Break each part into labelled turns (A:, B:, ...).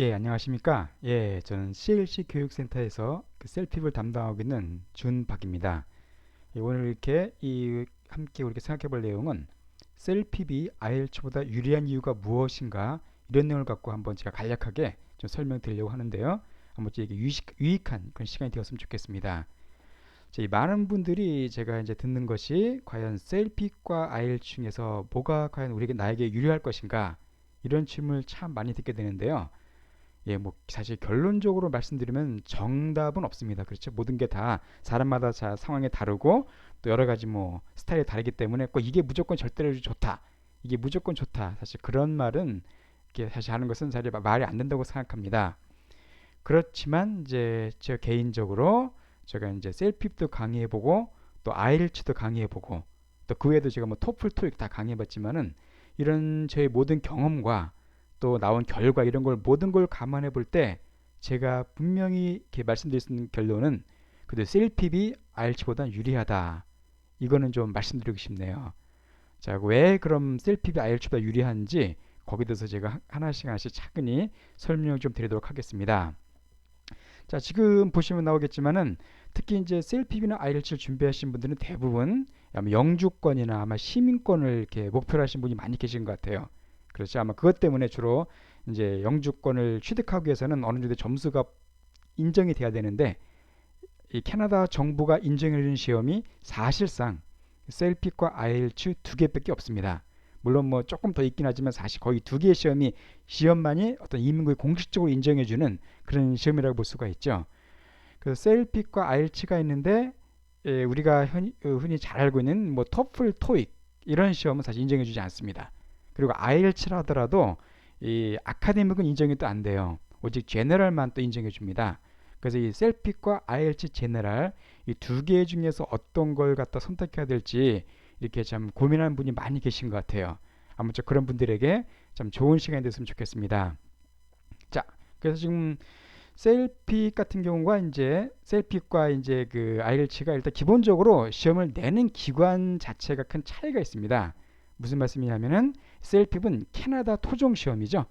A: 예, 안녕하십니까? 예, 저는 CLC 교육센터에서 그 셀핍을 담당하고 있는 준박입니다. 예, 오늘 이렇게 이 함께 우리가 생각해 볼 내용은 셀핍이 IELTS보다 유리한 이유가 무엇인가 이런 내용을 갖고 한번 제가 간략하게 좀 설명드리려고 하는데요. 한번 이게 유익, 유익한 그런 시간이 되었으면 좋겠습니다. 자, 이 많은 분들이 제가 이제 듣는 것이 과연 셀핍과 IELTS 중에서 뭐가 과연 우리에게 나에게 유리할 것인가 이런 질문을 참 많이 듣게 되는데요. 예, 뭐 사실 결론적으로 말씀드리면 정답은 없습니다. 그렇죠? 모든 게 다 사람마다 자 상황이 다르고 또 여러 가지 뭐 스타일이 다르기 때문에 꼭 이게 무조건 절대로 좋다. 이게 무조건 좋다. 사실 그런 말은 이렇게 사실 하는 것은 사실 말이 안 된다고 생각합니다. 그렇지만 이제 저 개인적으로 제가 이제 셀핍도 강의해보고 또 아이엘츠도 강의해보고 또 그 외에도 제가 뭐 토플 토익 다 강의해봤지만은 이런 저의 모든 경험과 또 나온 결과 이런 걸 모든 걸 감안해 볼 때 제가 분명히 이렇게 말씀드릴 수 있는 결론은 그래도 셀핍이 IELTS보다 유리하다. 이거는 좀 말씀드리고 싶네요. 자, 왜 그럼 셀핍이 IELTS보다 유리한지 거기에 대해서 제가 하나씩 하나씩 차근히 설명을 좀 드리도록 하겠습니다. 자, 지금 보시면 나오겠지만은 특히 이제 셀핍이나 IELTS를 준비하신 분들은 대부분 영주권이나 아마 시민권을 이렇게 목표로 하신 분이 많이 계신 것 같아요. 그렇죠. 아마 그것 때문에 주로 이제 영주권을 취득하기 위해서는 어느 정도 점수가 인정이 돼야 되는데 이 캐나다 정부가 인정해 주는 시험이 사실상 셀픽과 아이엘츠 두 개밖에 없습니다. 물론 뭐 조금 더 있긴 하지만 사실 거의 두 개의 시험이 시험만이 어떤 이민국이 공식적으로 인정해 주는 그런 시험이라고 볼 수가 있죠. 그래서 셀픽과 아이엘츠가 있는데 예, 우리가 흔히, 어, 흔히 잘 알고 있는 뭐 토플, 토익 이런 시험은 사실 인정해 주지 않습니다. 그리고 IELTS라 하더라도 이 아카데믹은 인정이 또 안 돼요. 오직 제너럴만 또 인정해 줍니다. 그래서 이 셀픽과 IELTS 제너럴 이 두 개 중에서 어떤 걸 갖다 선택해야 될지 이렇게 참 고민하는 분이 많이 계신 것 같아요. 아무쪼 그런 분들에게 참 좋은 시간이 됐으면 좋겠습니다. 자, 그래서 지금 셀픽 같은 경우가 이제 셀픽과 이제 그 IELTS가 일단 기본적으로 시험을 내는 기관 자체가 큰 차이가 있습니다. 무슨 말씀이냐면은 셀핍은 캐나다 토종 시험이죠.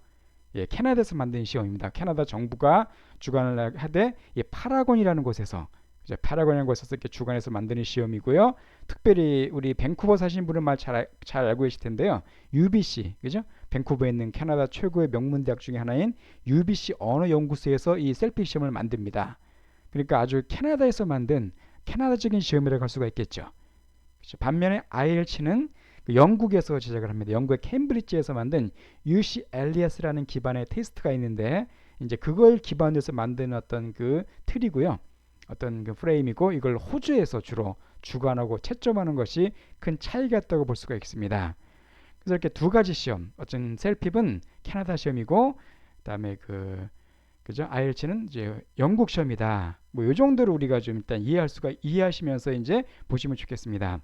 A: 예, 캐나다에서 만든 시험입니다. 캐나다 정부가 주관을 하되 예, 파라곤이라는 곳에서 이제 파라곤이라는 곳에서 이렇게 주관해서 만드는 시험이고요. 특별히 우리 밴쿠버 사신 분은 말잘 잘 알고 계실 텐데요. UBC 그죠? 밴쿠버에 있는 캐나다 최고의 명문 대학 중에 하나인 UBC 언어 연구소에서 이 셀피 시험을 만듭니다. 그러니까 아주 캐나다에서 만든 캐나다적인 시험이라고 할 수가 있겠죠. 그렇죠? 반면에 IELTS는 그 영국에서 제작을 합니다. 영국의 캠브리지에서 만든 UC 엘리아스라는 기반의 테스트가 있는데 이제 그걸 기반으로 해서 만든 어떤 그 틀이고요. 어떤 그 프레임이고 이걸 호주에서 주로 주관하고 채점하는 것이 큰 차이가 있다고 볼 수가 있습니다. 그래서 이렇게 두 가지 시험, 어떤 셀핍은 캐나다 시험이고 그다음에 그 그죠? IELTS는 이제 영국 시험이다. 뭐 이 정도로 우리가 좀 일단 이해할 수가 이해하시면서 이제 보시면 좋겠습니다.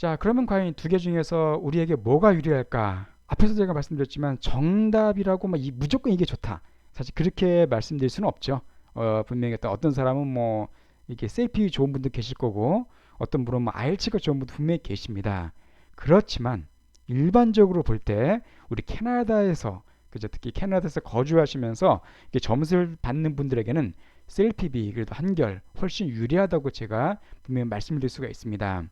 A: 자, 그러면 과연 두 개 중에서 우리에게 뭐가 유리할까? 앞에서 제가 말씀드렸지만 정답이라고 막 이, 무조건 이게 좋다. 사실 그렇게 말씀드릴 수는 없죠. 어, 분명히 어떤 사람은 뭐 이게 셀피 좋은 분도 계실 거고 어떤 분은 뭐 IELTS가 좋은 분도 분명히 계십니다. 그렇지만 일반적으로 볼 때 우리 캐나다에서 그죠 특히 캐나다에서 거주하시면서 점수를 받는 분들에게는 셀피비 그래도 한결 훨씬 유리하다고 제가 분명히 말씀드릴 수가 있습니다.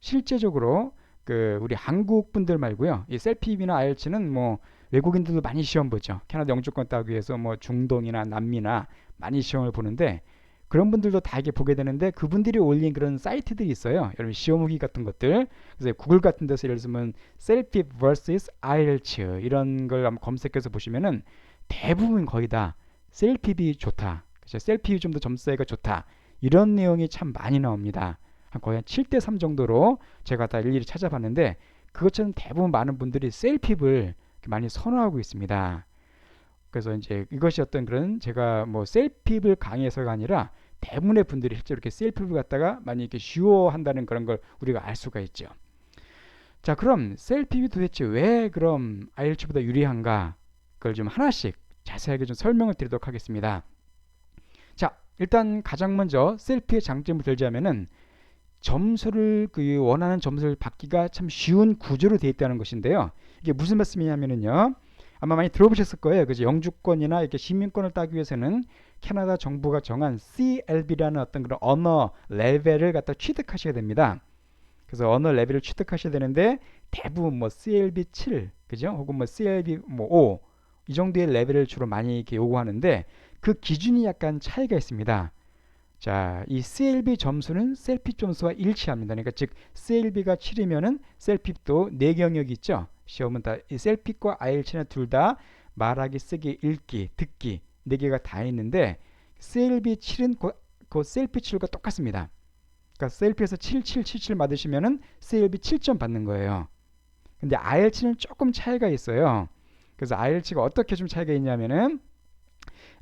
A: 실제적으로 그 우리 한국 분들 말고요. 이 셀피비나 아이엘츠는 뭐 외국인들도 많이 시험 보죠. 캐나다 영주권 따기 위해서 뭐 중동이나 남미나 많이 시험을 보는데 그런 분들도 다 이게 보게 되는데 그분들이 올린 그런 사이트들이 있어요. 여러분 시험 후기 같은 것들. 그래서 구글 같은 데서 예를 들면 셀피 vs IELTS 이런 걸 한번 검색해서 보시면은 대부분 거의 다 셀피비 좋다. 그죠? 셀피 좀 더 점수가 좋다. 이런 내용이 참 많이 나옵니다. 한 거의 한 7대 3 정도로 제가 다 일일이 찾아봤는데 그것처럼 대부분 많은 분들이 셀핍을 많이 선호하고 있습니다. 그래서 이제 이것이 어떤 그런 제가 뭐 셀핍을 강의해서가 아니라 대부분의 분들이 실제로 이렇게 셀핍을 갖다가 많이 이렇게 쉬워한다는 그런 걸 우리가 알 수가 있죠. 자, 그럼 셀핍이 도대체 왜 그럼 IELTS보다 유리한가? 그걸 좀 하나씩 자세하게 좀 설명을 드리도록 하겠습니다. 자, 일단 가장 먼저 셀피의 장점을 들자면은 점수를 그 원하는 점수를 받기가 참 쉬운 구조로 되어 있다는 것인데요. 이게 무슨 말씀이냐면요. 아마 많이 들어보셨을 거예요. 그죠? 영주권이나 이렇게 시민권을 따기 위해서는 캐나다 정부가 정한 CLB라는 어떤 그런 언어 레벨을 갖다 취득하셔야 됩니다. 그래서 언어 레벨을 취득하셔야 되는데 대부분 뭐 CLB 7, 그죠? 혹은 뭐 CLB 뭐 5, 이 정도의 레벨을 주로 많이 이렇게 요구하는데 그 기준이 약간 차이가 있습니다. 자, 이 CLB 점수는 셀핍 점수와 일치합니다. 그러니까 즉 CLB가 7이면은 셀핍도 4 경력이 있죠. 시험은 다이 셀핍과 IELTS는 둘 다 말하기, 쓰기, 읽기, 듣기 4개가 다 있는데 CLB 7은 그, 그 셀피 7과 똑같습니다. 그러니까 셀피에서 7777 받으시면은 CLB 7점 받는 거예요. 근데 IELTS는 조금 차이가 있어요. 그래서 IELTS가 어떻게 좀 차이가 있냐면은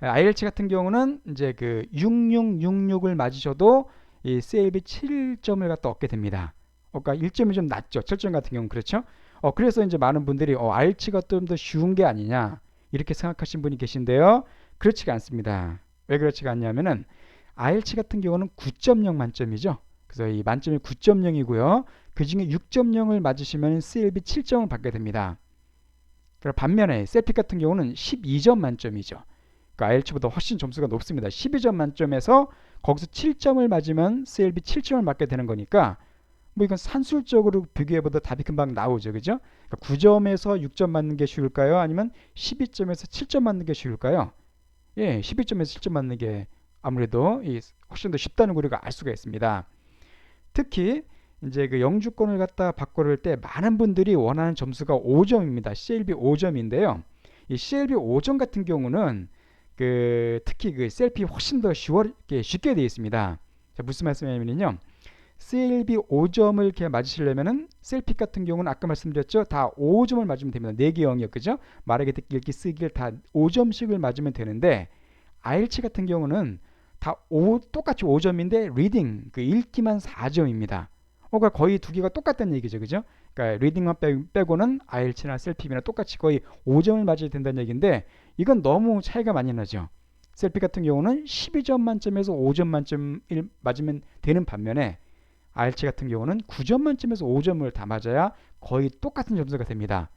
A: IELTS 같은 경우는 이제 그 6666을 맞으셔도 이 CLB 7점을 갖다 얻게 됩니다. 그러니까 1점이 좀 낮죠. 7점 같은 경우는 그렇죠. 어 그래서 이제 많은 분들이 어 IELTS가 좀 더 쉬운 게 아니냐 이렇게 생각하신 분이 계신데요. 그렇지가 않습니다. 왜 그렇지가 않냐면은 IELTS 같은 경우는 9.0 만점이죠. 그래서 이 만점이 9.0이고요. 그 중에 6.0을 맞으시면 CLB 7점을 받게 됩니다. 반면에 셀픽 같은 경우는 12점 만점이죠. 그러니까 IELTS보다 훨씬 점수가 높습니다. 12점 만점에서 거기서 7점을 맞으면 CLB 7점을 맞게 되는 거니까 뭐 이건 산술적으로 비교해보다 답이 금방 나오죠. 그죠? 그러니까 9점에서 6점 맞는 게 쉬울까요? 아니면 12점에서 7점 맞는 게 쉬울까요? 예, 12점에서 7점 맞는 게 아무래도 훨씬 더 쉽다는 걸 우리가 알 수가 있습니다. 특히 이제 그 영주권을 갖다 바꿔를 때 많은 분들이 원하는 점수가 5점입니다. CLB 5점인데요. 이 CLB 5점 같은 경우는 그 특히 그 셀피 훨씬 더 쉬워 쉽게 되어 있습니다. 자, 무슨 말씀이냐면요. CLB 5점을 이렇게 맞으시려면은 셀피 같은 경우는 아까 말씀드렸죠. 다 5점을 맞으면 됩니다. 4개 영역 그죠? 말하기 듣기 읽기 쓰기를 다 5점씩을 맞으면 되는데 IELTS 같은 경우는 다 5, 똑같이 5점인데 리딩 그 읽기만 4점입니다. 어, 그러니까 거의 두 개가 똑같다는 얘기죠. 그죠? 그러니까 리딩만 빼고는 IELTS나 셀피나 똑같이 거의 5점을 맞아야 된다는 얘기인데 이건 너무 차이가 많이 나죠. 셀피 같은 경우는 12점 만점에서 5점 만점을 맞으면 되는 반면에 IELTS 같은 경우는 9점 만점에서 5점을 다 맞아야 거의 똑같은 점수가 됩니다.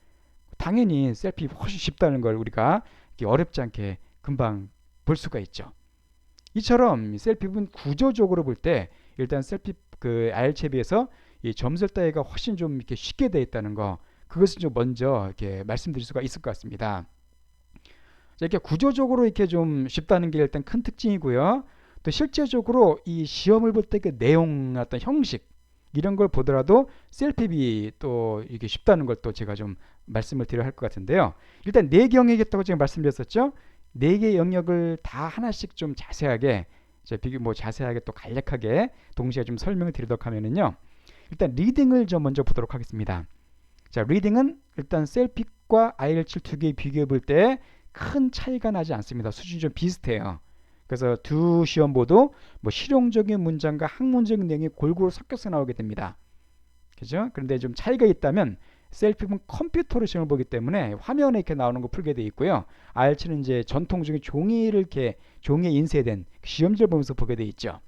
A: 당연히 셀피 훨씬 쉽다는 걸 우리가 어렵지 않게 금방 볼 수가 있죠. 이처럼 셀피는 구조적으로 볼 때 일단 셀피 그 IELTS에 비해서 이 점수 따위가 훨씬 좀 이렇게 쉽게 되어 있다는 거 그것을 좀 먼저 이렇게 말씀드릴 수가 있을 것 같습니다. 이렇게 구조적으로 이렇게 좀 쉽다는 게 일단 큰 특징이고요. 또 실제적으로 이 시험을 볼 때 그 내용 어떤 형식 이런 걸 보더라도 셀피비 또 이게 쉽다는 걸 또 제가 좀 말씀을 드려야 할 것 같은데요. 일단 네 경이겠다고 제가 말씀드렸었죠. 네 개 영역을 다 하나씩 좀 자세하게 비교 뭐 자세하게 또 간략하게 동시에 좀 설명을 드리도록 하면은요. 일단 리딩을 좀 먼저 보도록 하겠습니다. 자, 리딩은 일단 셀픽과 IL7 두 개 비교해 볼 때 큰 차이가 나지 않습니다. 수준이 좀 비슷해요. 그래서 두 시험 모두 뭐 실용적인 문장과 학문적인 내용이 골고루 섞여서 나오게 됩니다. 그죠? 그런데 좀 차이가 있다면 셀픽은 컴퓨터로 시험을 보기 때문에 화면에 이렇게 나오는 거 풀게 돼 있고요. IELTS는 이제 전통적인 종이를 이렇게 종이에 인쇄된 시험지를 보면서 보게 돼 있죠.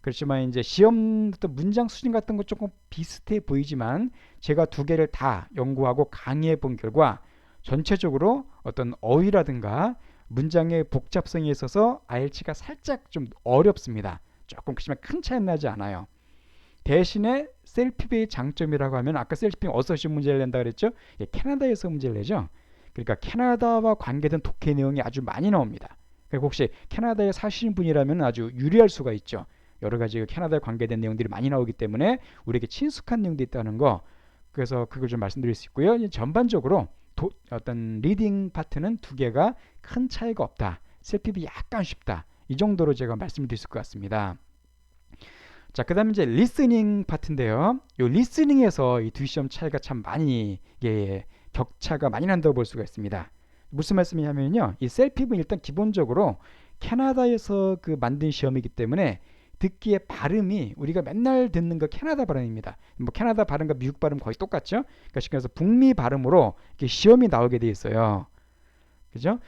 A: 그렇지만 이제 시험 또 문장 수준 같은 거 조금 비슷해 보이지만 제가 두 개를 다 연구하고 강의해 본 결과 전체적으로 어떤 어휘라든가 문장의 복잡성에 있어서 IELTS가 살짝 좀 어렵습니다. 조금 그렇지만 큰 차이는 나지 않아요. 대신에 셀피비의 장점이라고 하면 아까 셀피비 어서 시 문제를 낸다 그랬죠? 예, 캐나다에서 문제를 내죠. 그러니까 캐나다와 관계된 독해 내용이 아주 많이 나옵니다. 그리고 혹시 캐나다에 사시는 분이라면 아주 유리할 수가 있죠. 여러 가지 캐나다에 관계된 내용들이 많이 나오기 때문에 우리에게 친숙한 내용도 있다는 거. 그래서 그걸 좀 말씀드릴 수 있고요. 전반적으로 도, 어떤 리딩 파트는 두 개가 큰 차이가 없다. 셀핍이 약간 쉽다. 이 정도로 제가 말씀을 드릴 것 같습니다. 자, 그 다음에 이제 리스닝 파트인데요. 이 리스닝에서 이 두 시험 차이가 참 많이 예, 격차가 많이 난다고 볼 수가 있습니다. 무슨 말씀이냐면요. 이 셀핍은 일단 기본적으로 캐나다에서 그 만든 시험이기 때문에 듣기의 발음이 우리가 맨날 듣는 거 캐나다 발음입니다. 뭐 캐나다 발음과 미국 발음 거의 똑같죠? 그러니까 쉽게 해서 북미 발음으로 이렇게 시험이 나오게 돼 있어요. 그죠?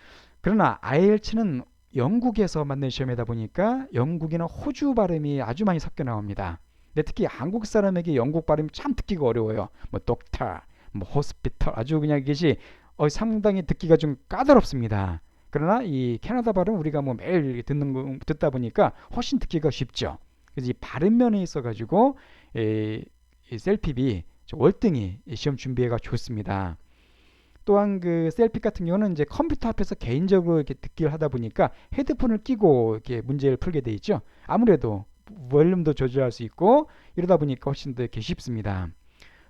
A: 그러나 IELTS는 영국에서 만든 시험이다 보니까 영국이나 호주 발음이 아주 많이 섞여 나옵니다. 근데 특히 한국 사람에게 영국 발음이 참 듣기가 어려워요. 뭐 독터, 뭐 호스피털 아주 그냥 이것이 어, 상당히 듣기가 좀 까다롭습니다. 그러나 이 캐나다 발음 우리가 뭐 매일 듣는 거 듣다 보니까 훨씬 듣기가 쉽죠. 그래서 이 발음 면에 있어 가지고 이, 이 셀핍이 월등히 시험 준비가 좋습니다. 또한 그 셀픽 같은 경우는 이제 컴퓨터 앞에서 개인적으로 이렇게 듣기를 하다 보니까 헤드폰을 끼고 이렇게 문제를 풀게 돼 있죠. 아무래도 볼륨도 조절할 수 있고 이러다 보니까 훨씬 더 이렇게 쉽습니다.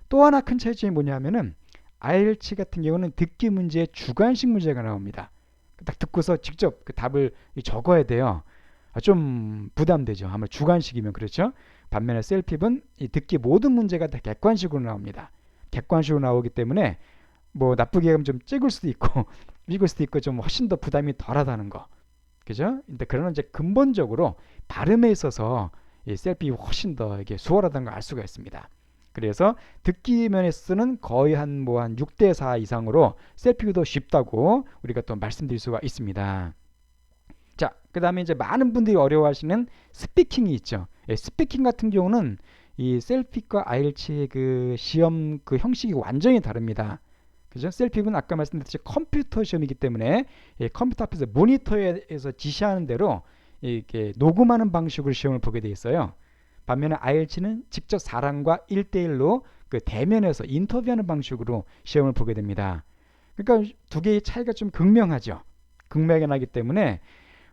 A: 또 하나 큰 차이점이 뭐냐면은 IELTS 같은 경우는 듣기 문제에 주관식 문제가 나옵니다. 딱 듣고서 직접 그 답을 적어야 돼요. 아, 좀 부담되죠. 아마 주관식이면 그렇죠. 반면에 셀핍은 이 듣기 모든 문제가 다 객관식으로 나옵니다. 객관식으로 나오기 때문에 뭐 나쁘게 하면 좀 찍을 수도 있고 읽을 수도 있고 좀 훨씬 더 부담이 덜하다는 거. 그죠? 근데 그러나 이제 근본적으로 발음에 있어서 이 셀픽이 훨씬 더 이게 수월하다는 걸 알 수가 있습니다. 그래서 듣기 면에서는 거의 한뭐 6대 4 이상으로 더 쉽다고 우리가 또 말씀드릴 수가 있습니다. 자, 그 다음에 이제 많은 분들이 어려워하시는 스피킹이 있죠. 예, 스피킹 같은 경우는 이 셀픽과 아일츠의 그 시험 그 형식이 완전히 다릅니다. 그죠? 셀픽은 아까 말씀드렸듯이 컴퓨터 시험이기 때문에 예, 컴퓨터 앞에서 모니터에서 지시하는 대로 이렇게 녹음하는 방식으로 시험을 보게 돼 있어요. 반면에 IELTS는 직접 사람과 1대1로 그 대면에서 인터뷰하는 방식으로 시험을 보게 됩니다. 그러니까 두 개의 차이가 좀 극명하죠. 극명하게 나기 때문에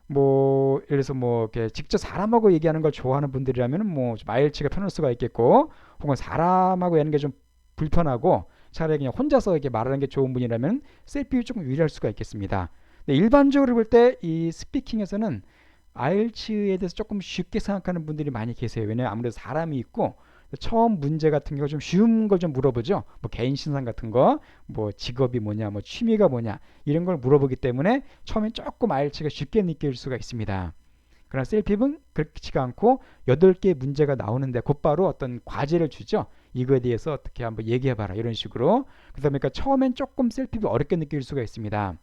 A: 뭐 예를 들어서 뭐 이렇게 직접 사람하고 얘기하는 걸 좋아하는 분들이라면 뭐좀 IELTS가 편할 수가 있겠고 혹은 사람하고 하는 게 좀 불편하고 차라리 그냥 혼자서 이렇게 말하는 게 좋은 분이라면 셀피가 조금 유리할 수가 있겠습니다. 근데 일반적으로 볼 때 이 스피킹에서는 아일츠에 대해서 조금 쉽게 생각하는 분들이 많이 계세요. 왜냐하면 아무래도 사람이 있고 처음 문제 같은 경우 좀 쉬운 걸 좀 물어보죠. 뭐 개인 신상 같은 거, 뭐 직업이 뭐냐, 뭐 취미가 뭐냐 이런 걸 물어보기 때문에 처음엔 조금 아일츠가 쉽게 느낄 수가 있습니다. 그러나 셀핍은 그렇지가 않고 8개 문제가 나오는데 곧바로 어떤 과제를 주죠. 이거에 대해서 어떻게 한번 얘기해봐라 이런 식으로 그러다 보니까 처음엔 조금 셀핍이 어렵게 느낄 수가 있습니다.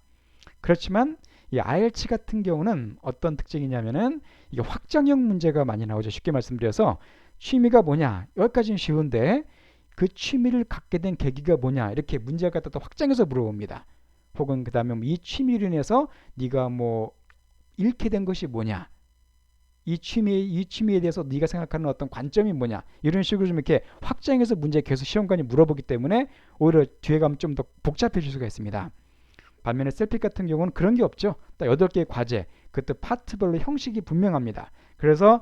A: 그렇지만 이 IELTS 같은 경우는 어떤 특징이냐면은 이게 확장형 문제가 많이 나오죠. 쉽게 말씀드려서 취미가 뭐냐 여기까지는 쉬운데 그 취미를 갖게 된 계기가 뭐냐 이렇게 문제를 갖다 또 확장해서 물어봅니다. 혹은 그 다음에 뭐이 취미로 인해서 네가 뭐 잃게 된 것이 뭐냐 이 취미 이 취미에 대해서 네가 생각하는 어떤 관점이 뭐냐 이런 식으로 좀 이렇게 확장해서 문제 계속 시험관이 물어보기 때문에 오히려 뒤에 가면 좀 더 복잡해질 수가 있습니다. 반면에 셀픽 같은 경우는 그런 게 없죠. 딱 8개의 과제, 그것도 파트별로 형식이 분명합니다. 그래서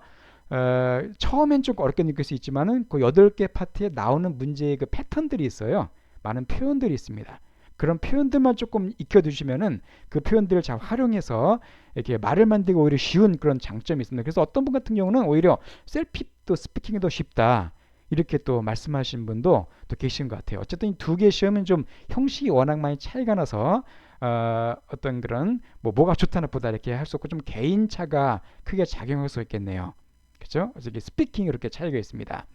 A: 어, 처음엔 좀 어렵게 느낄 수 있지만은 그 8개 파트에 나오는 문제의 그 패턴들이 있어요. 많은 표현들이 있습니다. 그런 표현들만 조금 익혀두시면은 그 표현들을 잘 활용해서 이렇게 말을 만들기 오히려 쉬운 그런 장점이 있습니다. 그래서 어떤 분 같은 경우는 오히려 셀픽도 스피킹이 더 쉽다. 이렇게 또 말씀하신 분도 또 계신 것 같아요. 어쨌든 이 두 개 시험은 좀 형식이 워낙 많이 차이가 나서 어, 어떤 그런 뭐 뭐가 좋다는 보다 이렇게 할 수 없고 좀 개인차가 크게 작용할 수 있겠네요. 그렇죠? 이게 스피킹 이렇게 차이가 있습니다.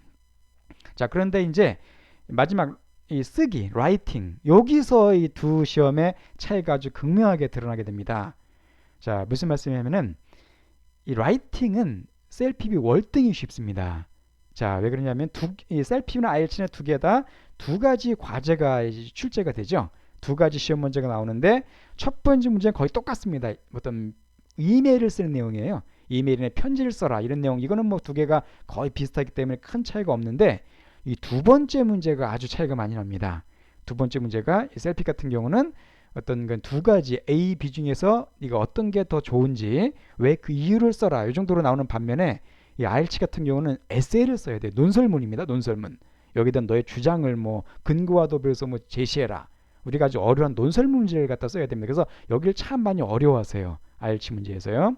A: 자 그런데 이제 마지막 이 쓰기, 라이팅 여기서 이 두 시험의 차이가 아주 극명하게 드러나게 됩니다. 자 무슨 말씀이냐면은 이 라이팅은 셀피비 월등히 쉽습니다. 자, 왜 그러냐면 두, 이 셀피나 IELTS는 두 개 다 두 가지 과제가 출제가 되죠. 두 가지 시험 문제가 나오는데 첫 번째 문제는 거의 똑같습니다. 어떤 이메일을 쓰는 내용이에요. 이메일에 편지를 써라 이런 내용. 이거는 뭐 두 개가 거의 비슷하기 때문에 큰 차이가 없는데 이 두 번째 문제가 아주 차이가 많이 납니다. 두 번째 문제가 셀피 같은 경우는 어떤 두 가지 A, B 중에서 이거 어떤 게 더 좋은지 왜 그 이유를 써라 이 정도로 나오는 반면에 이 IELTS 같은 경우는 에세이를 써야 돼요. 논설문입니다. 논설문. 여기다 너의 주장을 뭐 근거와 도별서 뭐 제시해라. 우리가 아주 어려운 논설 문제를 갖다 써야 됩니다. 그래서 여기를 참 많이 어려워하세요. IELTS 문제에서요.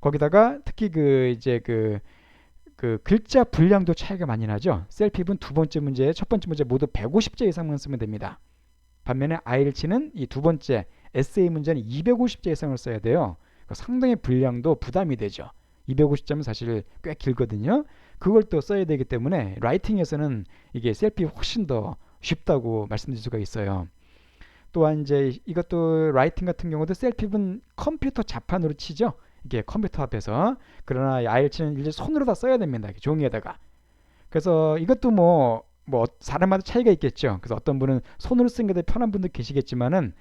A: 거기다가 특히 그 이제 그, 그 글자 분량도 차이가 많이 나죠. 셀핍은 두 번째 문제, 첫 번째 문제 모두 150자 이상만 쓰면 됩니다. 반면에 IELTS는 이 두 번째 에세이 문제는 250자 이상을 써야 돼요. 그러니까 상당히 분량도 부담이 되죠. 250점은 사실 꽤 길거든요. 그걸 또 써야 되기 때문에 라이팅에서는 이게 셀피 훨씬 더 쉽다고 말씀드릴 수가 있어요. 또한 이제 이것도 라이팅 같은 경우도 셀피는 컴퓨터 자판으로 치죠. 이게 컴퓨터 앞에서 그러나 IELTS는 이제 손으로 다 써야 됩니다. 종이에다가. 그래서 이것도 뭐뭐 사람마다 차이가 있겠죠. 그래서 어떤 분은 손으로 쓰는 게 더 편한 분도 계시겠지만은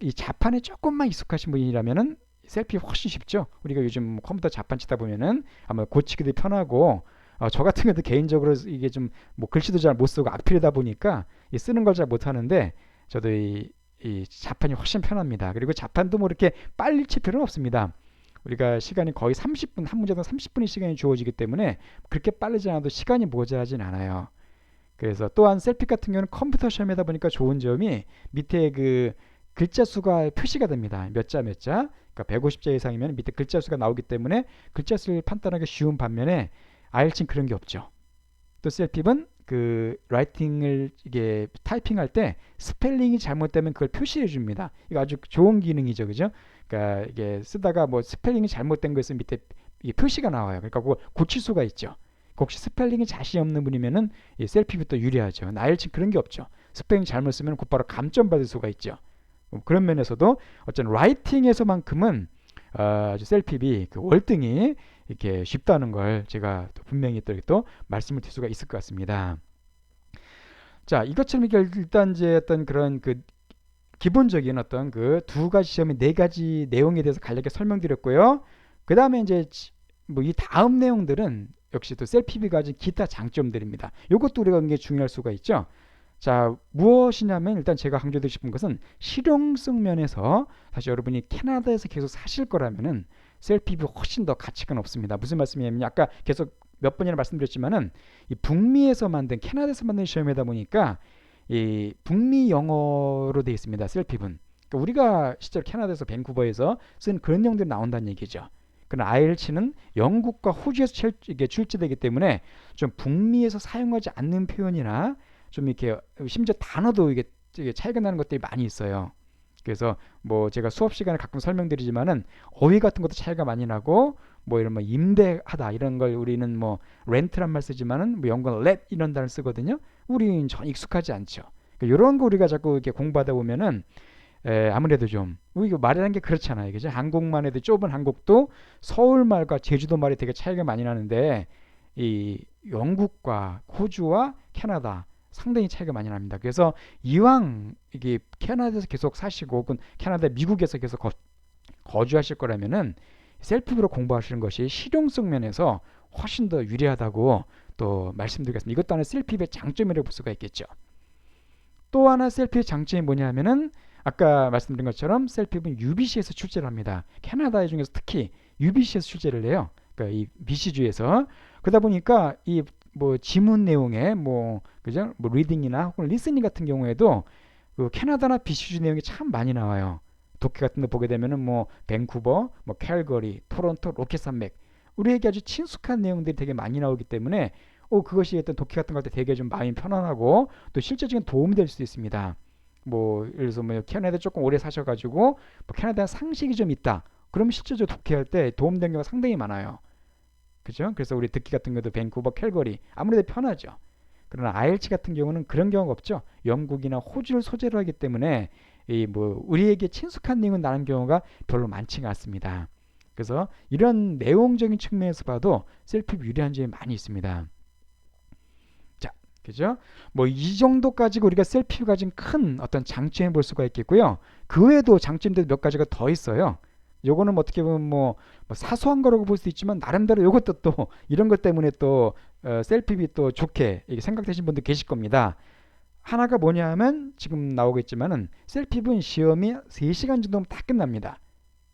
A: 이 자판에 조금만 익숙하신 분이라면은 셀피 훨씬 쉽죠. 우리가 요즘 컴퓨터 자판 치다 보면은 아마 고치기도 편하고 어, 저 같은 경우도 개인적으로 이게 좀 뭐 글씨도 잘 못 쓰고 악필이다 보니까 이 쓰는 걸 잘 못하는데 저도 이, 이 자판이 훨씬 편합니다. 그리고 자판도 뭐 이렇게 빨리 칠 필요는 없습니다. 우리가 시간이 거의 30분 한 문제당 30분의 시간이 주어지기 때문에 그렇게 빠르지 않아도 시간이 모자라진 않아요. 그래서 또한 셀피 같은 경우는 컴퓨터 시험이다 보니까 좋은 점이 밑에 그 글자 수가 표시가 됩니다. 몇 자 몇 자. 그러니까 150자 이상이면 밑에 글자 수가 나오기 때문에 글자 수를 판단하기 쉬운 반면에 아이엘츠는 그런 게 없죠. 또 셀핍은 그 라이팅을 이게 타이핑할 때 스펠링이 잘못되면 그걸 표시해 줍니다. 이거 아주 좋은 기능이죠, 그죠? 그러니까 이게 쓰다가 뭐 스펠링이 잘못된 것은 밑에 이게 표시가 나와요. 그러니까 그거 고칠 수가 있죠. 혹시 스펠링이 자신 없는 분이면은 이 셀피부터 유리하죠. 나일친 그런 게 없죠. 스펠링 잘못 쓰면 곧바로 감점 받을 수가 있죠. 뭐 그런 면에서도 어쩐 라이팅에서만큼은 어, 셀핍이 그 월등히 이렇게 쉽다는 걸 제가 또 분명히 또, 또 말씀을 드릴 수가 있을 것 같습니다. 자, 이것처럼 일단 이제 어떤 그런 그 기본적인 어떤 그 두 가지 시험의 네 가지 내용에 대해서 간략하게 설명드렸고요. 그 다음에 이제 뭐 이 다음 내용들은 역시 또 셀피비 가진 기타 장점들입니다. 이것도 우리가 굉장히 중요할 수가 있죠. 자, 무엇이냐면 일단 제가 강조드리고 싶은 것은 실용성 면에서 사실 여러분이 캐나다에서 계속 사실 거라면은 셀피비 훨씬 더 가치가 높습니다. 무슨 말씀이냐면 아까 계속 몇 번이나 말씀드렸지만은 이 북미에서 만든 캐나다에서 만든 시험이다 보니까 이 북미 영어로 되어 있습니다. 셀피분. 그러니까 우리가 실제로 캐나다에서 밴쿠버에서 쓴 그런 내용들이 나온다는 얘기죠. 그러나 IELTS는 영국과 호주에서 출제되기 때문에 좀 북미에서 사용하지 않는 표현이나 좀 이렇게 심지어 단어도 이게 차이가 나는 것들이 많이 있어요. 그래서 뭐 제가 수업 시간에 가끔 설명드리지만은 어휘 같은 것도 차이가 많이 나고 뭐 이런 뭐 임대하다 이런 걸 우리는 뭐 렌트란 말 쓰지만은 뭐 영어는 let 이런 단어를 쓰거든요. 우리는 전 익숙하지 않죠. 그러니까 이런 거 우리가 자꾸 이렇게 공부하다 보면은 에, 아무래도 좀 이거 말이라는 게 그렇잖아요. 그죠? 한국만 해도 좁은 한국도 서울 말과 제주도 말이 되게 차이가 많이 나는데 이 영국과 호주와 캐나다 상당히 차이가 많이 납니다. 그래서 이왕 이게 캐나다에서 계속 사시고 혹은 캐나다 미국에서 계속 거, 거주하실 거라면은 셀프로 공부하시는 것이 실용성 면에서 훨씬 더 유리하다고 또 말씀드리겠습니다. 이것도 하나 셀피의 장점이라고 볼 수가 있겠죠. 또 하나 셀피의 장점이 뭐냐면은 아까 말씀드린 것처럼 셀피는 UBC에서 출제를 합니다. 캐나다 중에서 특히 UBC에서 출제를 해요. 그러니까 이 BC주에서 그러다 보니까 이 뭐 지문 내용에 뭐 그죠? 뭐 리딩이나 혹은 리스닝 같은 경우에도 그 캐나다나 BC주 내용이 참 많이 나와요. 독해 같은 데 보게 되면은 뭐 밴쿠버, 뭐 캘거리, 토론토, 로켓 산맥 우리에게 아주 친숙한 내용들이 되게 많이 나오기 때문에 어 그것이 어떤 독해 같은 거할때 되게 좀 마음이 편안하고 또 실제적인 도움이 될 수 있습니다. 뭐 예를 들어서 뭐 캐나다 조금 오래 사셔 가지고 뭐 캐나다 상식이 좀 있다. 그러면 실제적으로 독해할 때 도움된 경우가 상당히 많아요. 그죠? 그래서 우리 듣기 같은 것도 밴쿠버, 캘거리 아무래도 편하죠. 그러나 아일츠 같은 경우는 그런 경우가 없죠. 영국이나 호주를 소재로 하기 때문에 이 뭐 우리에게 친숙한 내용은 나는 경우가 별로 많지가 않습니다. 그래서 이런 내용적인 측면에서 봐도 셀프 유리한 점이 많이 있습니다. 그죠? 뭐 이 정도 가지고 우리가 셀피가 가진 큰 어떤 장점을 볼 수가 있겠고요. 그 외에도 장점들 몇 가지가 더 있어요. 요거는 뭐 어떻게 보면 뭐, 뭐 사소한 거라고 볼 수 있지만 나름대로 요것도 또 이런 것 때문에 또 어, 셀피비 또 좋게 생각되신 분들 계실 겁니다. 하나가 뭐냐면 지금 나오겠지만은 셀피분 시험이 3시간 정도면 다 끝납니다.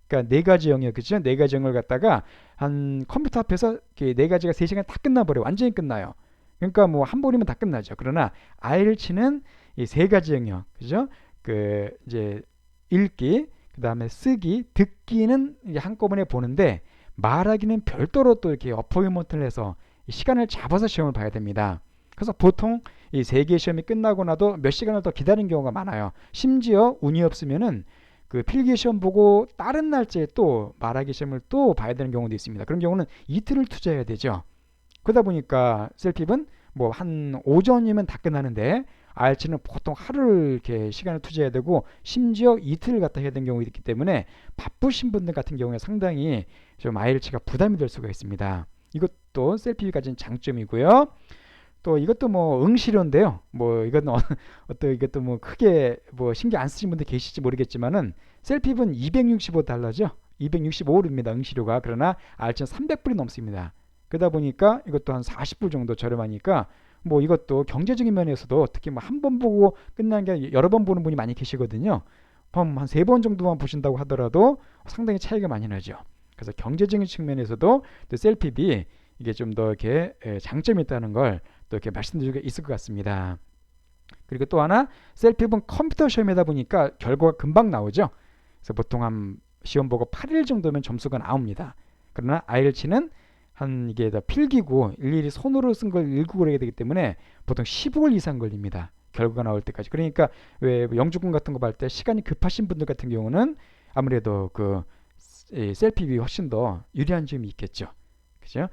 A: 그러니까 네 가지 영역 그죠? 네 가지 영역을 갖다가 한 컴퓨터 앞에서 네 가지가 3시간 다 끝나버려요. 완전히 끝나요. 그러니까 뭐 한 번이면 다 끝나죠. 그러나 IELTS는 이 세 가지 영역, 그죠? 그 이제 읽기, 그 다음에 쓰기, 듣기는 한꺼번에 보는데 말하기는 별도로 또 이렇게 어포인먼트를 해서 시간을 잡아서 시험을 봐야 됩니다. 그래서 보통 이 세개 시험이 끝나고 나도 몇 시간을 더 기다리는 경우가 많아요. 심지어 운이 없으면은 그 필기 시험 보고 다른 날짜에 또 말하기 시험을 또 봐야 되는 경우도 있습니다. 그런 경우는 이틀을 투자해야 되죠. 그러다 보니까 셀핍은 뭐 한 오전이면 다 끝나는데 알치는 보통 하루를 이렇게 시간을 투자해야 되고 심지어 이틀을 갖다 해야 되는 경우가 있기 때문에 바쁘신 분들 같은 경우에 상당히 좀 아일치가 부담이 될 수가 있습니다. 이것도 셀핍이 가진 장점이고요. 또 이것도 뭐 응시료인데요. 뭐 이건 어, 어떤 이것도 뭐 크게 뭐 신경 안 쓰신 분들 계실지 모르겠지만은 셀피은 265달러죠. 265루입니다. 응시료가 그러나 알츠는 300불이 넘습니다. 그러다 보니까 이것도 한 40불 정도 저렴하니까 뭐 이것도 경제적인 면에서도 특히 뭐 한 번 보고 끝난 게 여러 번 보는 분이 많이 계시거든요. 한세 번 정도만 보신다고 하더라도 상당히 차이가 많이 나죠. 그래서 경제적인 측면에서도 또 셀피비 이게 좀 더 이렇게 에, 장점이 있다는 걸 또 이렇게 말씀드릴 수 있을 것 같습니다. 그리고 또 하나 셀피은 컴퓨터 시험이다 보니까 결과가 금방 나오죠. 그래서 보통 한 시험 보고 8일 정도면 점수가 나옵니다. 그러나 IELTS는 한 이게 다 필기고 일일이 손으로 쓴 걸 읽고 그러게 되기 때문에 보통 15일 이상 걸립니다. 결과가 나올 때까지. 그러니까 왜 영주권 같은 거 볼 때 시간이 급하신 분들 같은 경우는 아무래도 그 셀피비 훨씬 더 유리한 점이 있겠죠. 그죠?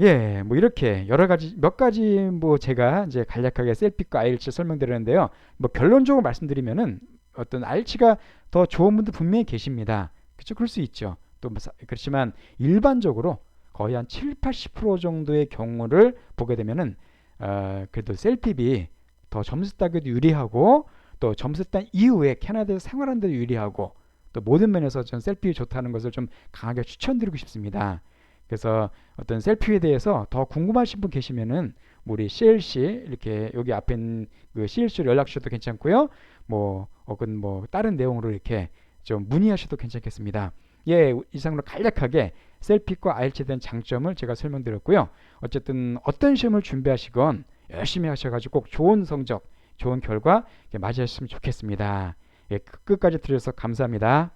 A: 예, 뭐 이렇게 여러 가지 몇 가지 뭐 제가 이제 간략하게 셀피과 아이엘츠 설명드렸는데요. 뭐 결론적으로 말씀드리면은 어떤 아이엘츠가 더 좋은 분들 분명히 계십니다. 그렇죠? 그럴 수 있죠. 또 뭐 그렇지만 일반적으로 거의 한 7, 80% 정도의 경우를 보게 되면은 어, 그래도 셀피비 더 점수 따기도 유리하고 또 점수 딴 이후에 캐나다에서 생활하는 데도 유리하고 또 모든 면에서 전 셀피 좋다는 것을 좀 강하게 추천드리고 싶습니다. 그래서 어떤 셀피에 대해서 더 궁금하신 분 계시면은 우리 CLC 이렇게 여기 앞에 그 CLC로 연락 주셔도 괜찮고요. 뭐 혹은 뭐 다른 내용으로 이렇게 좀 문의하셔도 괜찮겠습니다. 예, 이상으로 간략하게 IELTS에 대한 장점을 제가 설명드렸고요. 어쨌든 어떤 시험을 준비하시건 열심히 하셔가지고 꼭 좋은 성적, 좋은 결과 맞이하셨으면 좋겠습니다. 예, 끝까지 들으셔서 감사합니다.